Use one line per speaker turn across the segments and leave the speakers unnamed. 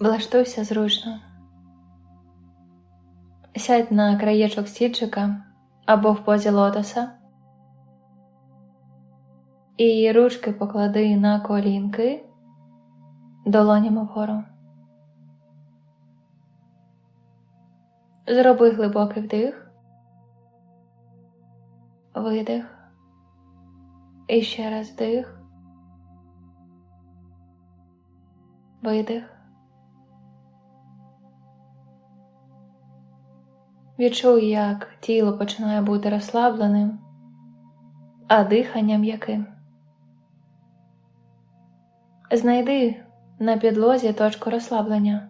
Влаштуйся зручно. Сядь на краєчок стільчика або в позі лотоса. І ручки поклади на колінки долонями вгору. Зроби глибокий вдих, видих. І ще раз вдих, видих. Відчуй, як тіло починає бути розслабленим, а дихання м'яким. Знайди на підлозі точку розслаблення.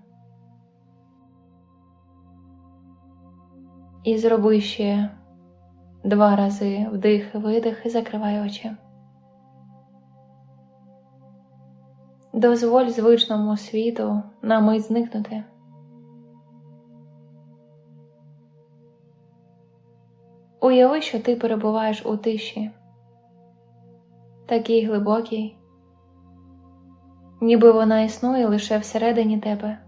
І зроби ще два рази вдих, видих і закривай очі. Дозволь звичному світу на мить зникнути. Уяви, що ти перебуваєш у тиші, такій глибокій, ніби вона існує лише всередині тебе.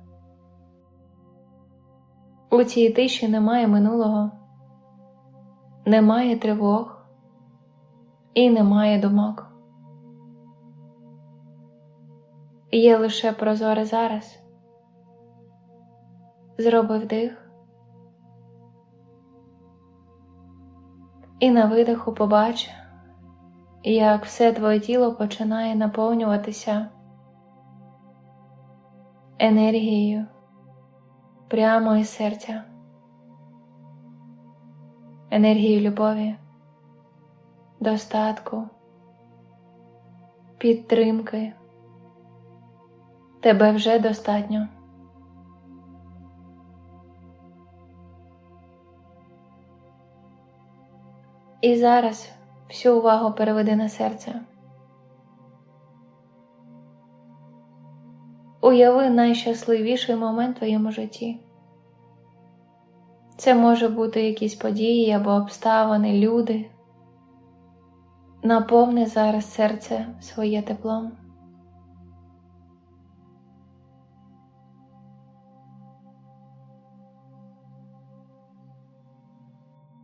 У цій тиші немає минулого, немає тривог і немає думок. Є лише прозоре зараз. Зроби вдих. І на видиху побач, як все твоє тіло починає наповнюватися енергією прямо із серця, енергією любові, достатку, підтримки. Тебе вже достатньо. І зараз всю увагу переведи на серце. Уяви найщасливіший момент в твоєму житті. Це може бути якісь події або обставини, люди. Наповни зараз серце своє теплом.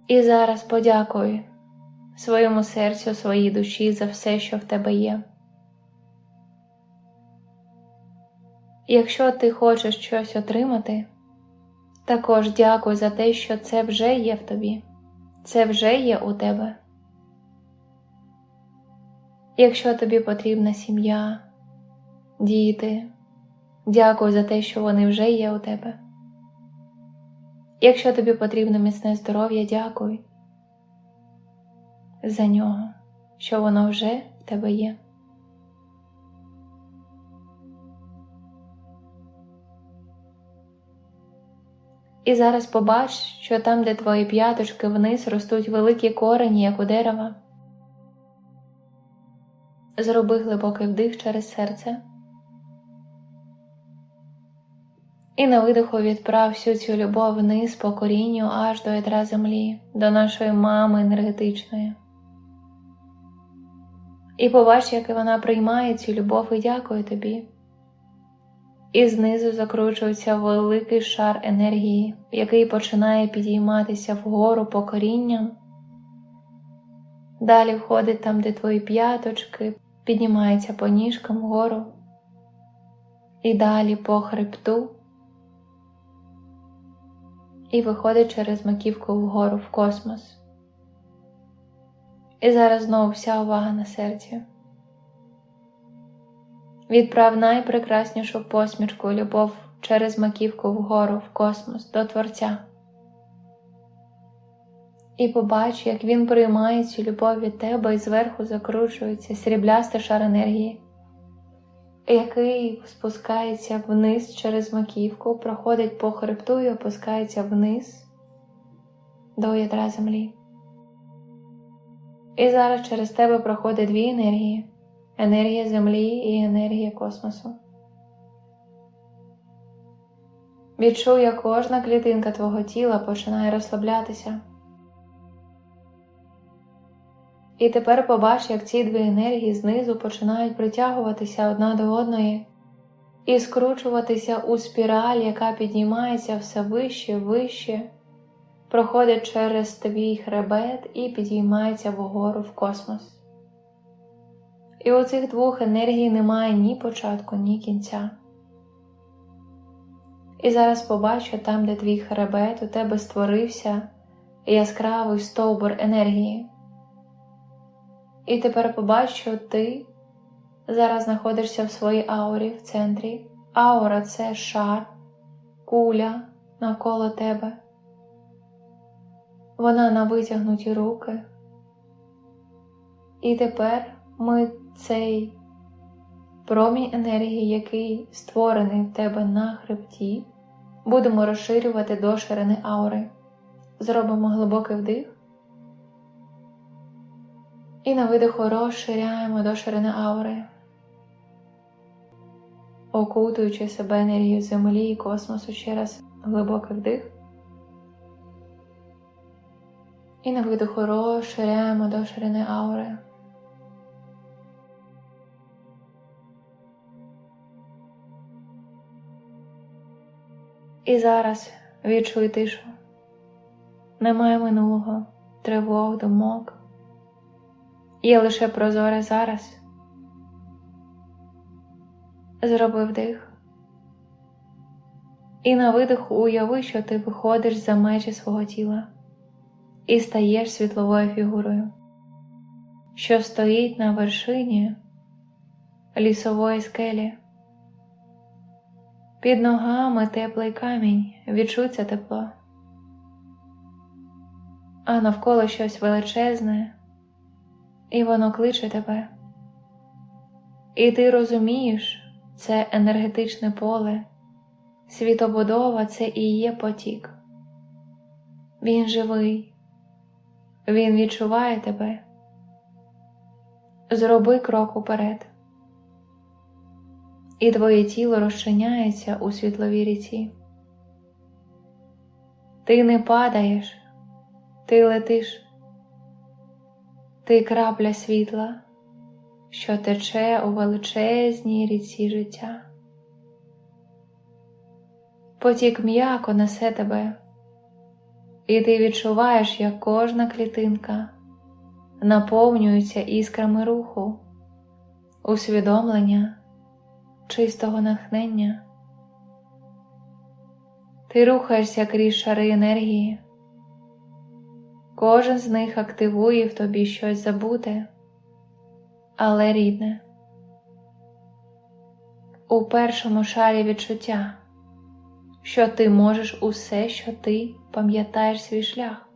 І зараз подякуй своєму серцю, своїй душі за все, що в тебе є. Якщо ти хочеш щось отримати, також дякуй за те, що це вже є в тобі, це вже є у тебе. Якщо тобі потрібна сім'я, діти, дякуй за те, що вони вже є у тебе. Якщо тобі потрібно міцне здоров'я, дякуй за нього, що воно вже в тебе є. І зараз побач, що там, де твої п'яточки вниз ростуть великі корені, як у дерева. Зроби глибокий вдих через серце. І на видиху відправ всю цю любов вниз по корінню аж до ядра землі, до нашої мами енергетичної. І побач, як вона приймає цю любов і дякує тобі. І знизу закручується великий шар енергії, який починає підійматися вгору по корінням. Далі входить там, де твої п'яточки, піднімається по ніжкам вгору. І далі по хребту і виходить через маківку вгору в космос. І зараз знову вся увага на серці. Відправ найпрекраснішу посмішку любов через маківку вгору в космос до Творця. І побач, як він приймає цю любов від тебе і зверху закручується сріблястий шар енергії, який спускається вниз через маківку, проходить по хребту і опускається вниз до ядра землі. І зараз через тебе проходить дві енергії енергія землі і енергія космосу. Відчуй, як кожна клітинка твого тіла починає розслаблятися. І тепер побач, як ці дві енергії знизу починають притягуватися одна до одної і скручуватися у спіраль, яка піднімається все вище вище, проходить через твій хребет і підіймається вгору в космос. І у цих двох енергій немає ні початку, ні кінця. І зараз побачу там, де твій хребет, у тебе створився яскравий стовбур енергії. І тепер побачу, ти зараз знаходишся в своїй аурі в центрі. Аура це шар, куля навколо тебе. Вона на витягнуті руки. І тепер ми цей промінь енергії, який створений в тебе на хребті, будемо розширювати до ширини аури. Зробимо глибокий вдих. І на видиху розширяємо до ширини аури, окутуючи себе енергією землі і космосу ще раз глибокий вдих. І на видиху розширяємо до ширини аури. І зараз відчуй тишу. Немає минулого, тривог, думок. Є лише прозоре зараз. Зроби вдих. І на видиху уяви, що ти виходиш за межі свого тіла і стаєш світловою фігурою, що стоїть на вершині лісової скелі. Під ногами теплий камінь, відчуться тепло, а навколо щось величезне, і воно кличе тебе. І ти розумієш, це енергетичне поле, світобудова це і є потік. Він живий, він відчуває тебе. Зроби крок уперед і твоє тіло розчиняється у світловій ріці. Ти не падаєш, ти летиш, ти крапля світла, що тече у величезній ріці життя. Потік м'яко несе тебе, і ти відчуваєш, як кожна клітинка наповнюється іскрами руху, усвідомлення чистого натхнення. Ти рухаєшся крізь шари енергії, кожен з них активує в тобі щось забуте, але рідне. У першому шарі відчуття, що ти можеш усе, що ти пам'ятаєш свій шлях.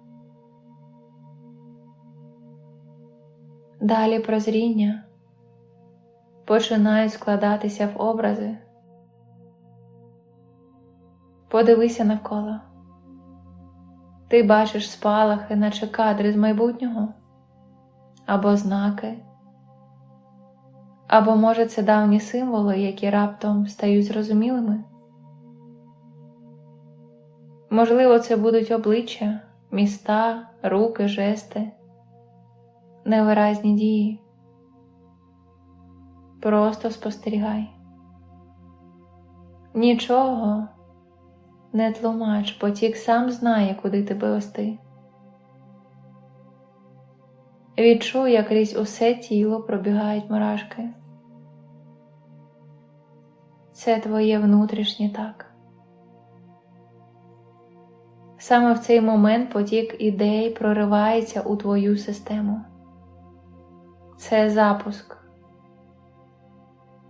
Далі прозріння починають складатися в образи. Подивися навколо. Ти бачиш спалахи, наче кадри з майбутнього, або знаки, або, може, це давні символи, які раптом стають зрозумілими. Можливо, це будуть обличчя, міста, руки, жести, невиразні дії. Просто спостерігай. Нічого не тлумач, потік сам знає, куди тебе вести. Відчуй, як крізь усе тіло пробігають мурашки. Це твоє внутрішнє так. Саме в цей момент потік ідей проривається у твою систему. Це запуск.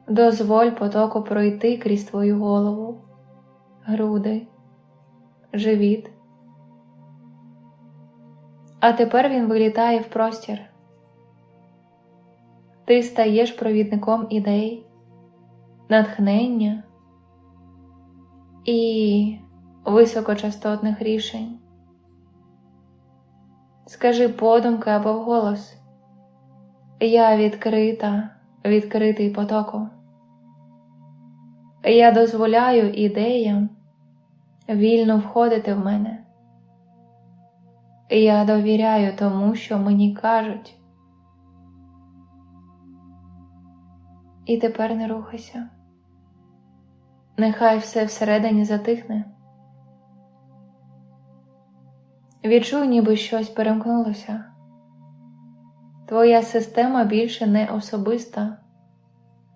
Дозволь потоку пройти крізь твою голову, груди, живіт. А тепер він вилітає в простір. Ти стаєш провідником ідей, натхнення і високочастотних рішень. Скажи подумки або вголос. Я відкрита, відкритий потоку. Я дозволяю ідеям вільно входити в мене. Я довіряю тому, що мені кажуть. І тепер не рухайся. Нехай все всередині затихне. Відчуй, ніби щось перемкнулося. Твоя система більше не особиста,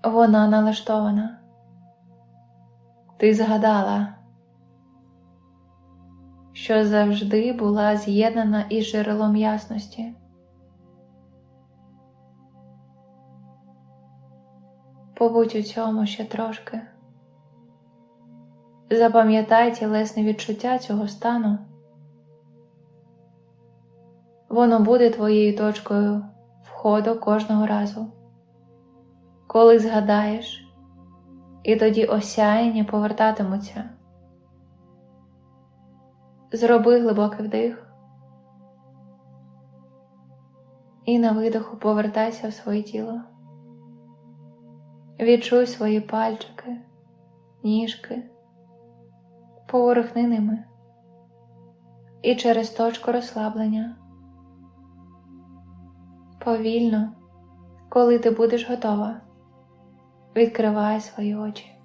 вона налаштована. Ти згадала, що завжди була з'єднана із джерелом ясності. Побудь у цьому ще трошки. Запам'ятай тілесне відчуття цього стану. Воно буде твоєю точкою входу кожного разу. Коли згадаєш, і тоді осяяння повертатимуться. Зроби глибокий вдих. І на видоху повертайся в своє тіло. Відчуй свої пальчики, ніжки, поворухни ними і через точку розслаблення. Повільно, коли ти будеш готова, відкривай свої очі.